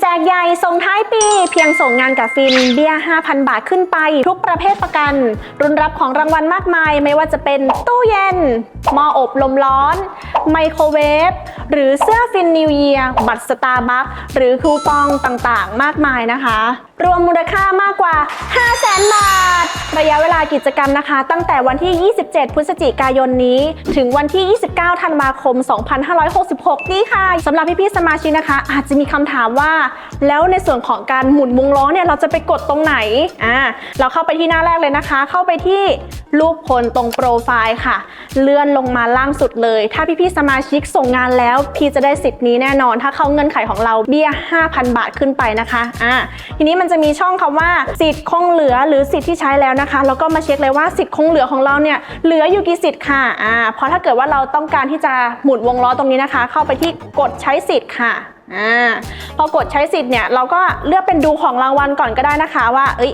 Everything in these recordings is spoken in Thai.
แจกใหญ่ส่งท้ายปี เพียงส่งงานกับฟินเบี้ย 5,000 บาทขึ้นไป ทุกประเภทประกัน รุนรับของรางวัลมากมาย ไม่ว่าจะเป็นตู้เย็นหม้ออบลมร้อน ไมโครเวฟ หรือเสื้อฟินนิวเยียร์บัตรสตาร์บัคหรือคูปองต่างๆ มากมายนะคะ รวมมูลค่ามากกว่า 500,000บาท ระยะเวลากิจกรรมนะคะ ตั้งแต่วันที่ 27 พฤศจิกายนนี้ ถึงวันที่ 29 ธันวาคม 2566 นี่ค่ะสำหรับพี่ๆสมาชิกนะคะ อาจจะมีคำถามว่าแล้วในส่วนของการหมุนวงล้อเนี่ยเราจะไปกดตรงไหนอ่าเราเข้าไปที่หน้าแรกเลยนะคะ เข้าไปที่รูปคนตรงโปรไฟล์ค่ะ เลื่อนลงมาล่างสุดเลย ถ้าพี่ๆสมาชิกส่งงานแล้วพี่จะได้สิทธิ์นี้แน่นอน ถ้าเข้าเงื่อนไขของเราเบี้ย 5,000 บาทขึ้นไปนะคะอ่าทีนี้มันจะมีช่องคำว่าสิทธิ์คงเหลือหรือสิทธิ์ที่ใช้แล้วนะคะ แล้วก็มาเช็คเลยว่าสิทธิ์คงเหลือของเราเนี่ยเหลืออยู่กี่สิทธิ์ค่ะอ่าเพราะถ้าเกิดว่าเราต้องการที่จะหมุนวงล้อตรงนี้นะคะ เข้าไปที่กดใช้สิทธิ์ค่ะ อ่าพอกดใช้สิทธิ์เนี่ยเราก็เลือกเป็นดูของรางวัลก่อนก็ได้นะคะว่าเอ้ย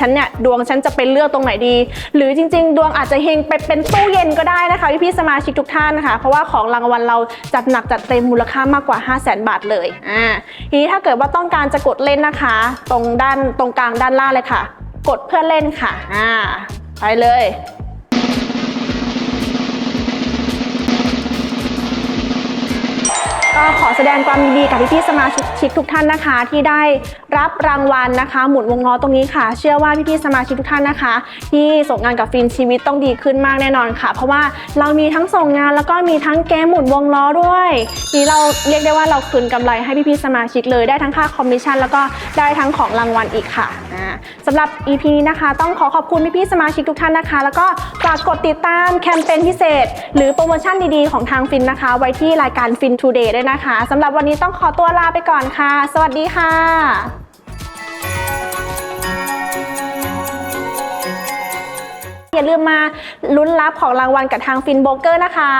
ฉันเนี่ยดวงฉันจะเป็นเลือกตรงไหนดี หรือจริง ๆ ดวงอาจจะเฮงไปเป็นตู้เย็นก็ได้นะคะพี่ๆสมาชิกทุกท่านนะคะเพราะว่าของรางวัลเราจัดหนักจัดเต็มมูลค่ามากกว่า 5 0 0 0 0 0บาทเลยอ่าทีนี้ถ้าเกิดว่าต้องการจะกดเล่นนะคะ ตรงด้านตรงกลางด้านล่างเลยค่ะ กดเพื่อเล่นค่ะอ่าไปเลย แสดงความยินดีกับพี่ๆสมาชิกทุกท่านนะคะ ที่ได้รับรางวัลนะคะ หมุนวงล้อตรงนี้ค่ะ เชื่อว่าพี่ๆสมาชิกทุกท่านนะคะ ที่ส่งงานกับฟินชีวิตต้องดีขึ้นมากแน่นอนค่ะ เพราะว่าเรามีทั้งส่งงานแล้วก็มีทั้งเกมหมุนวงล้อด้วยนี่เราเรียกได้ว่าเราคืนกำไรให้พี่ๆสมาชิกเลยได้ทั้งค่าคอมมิชชั่นแล้วก็ได้ทั้งของรางวัลอีกค่ะสำหรับ EP นี้นะคะ ต้องขอขอบคุณพี่ๆสมาชิกทุกท่านนะคะ แล้วก็ฝากกดติดตามแคมเปญพิเศษ หรือโปรโมชั่นดีๆของทางฟินนะคะ ไว้ที่รายการฟิน Today ด้วยนะคะสำหรับวันนี้ต้องขอตัวลาไปก่อนค่ะ สวัสดีค่ะอย่าลืมมาลุ้นรับของรางวัลกับทางฟินโบเกอร์นะคะ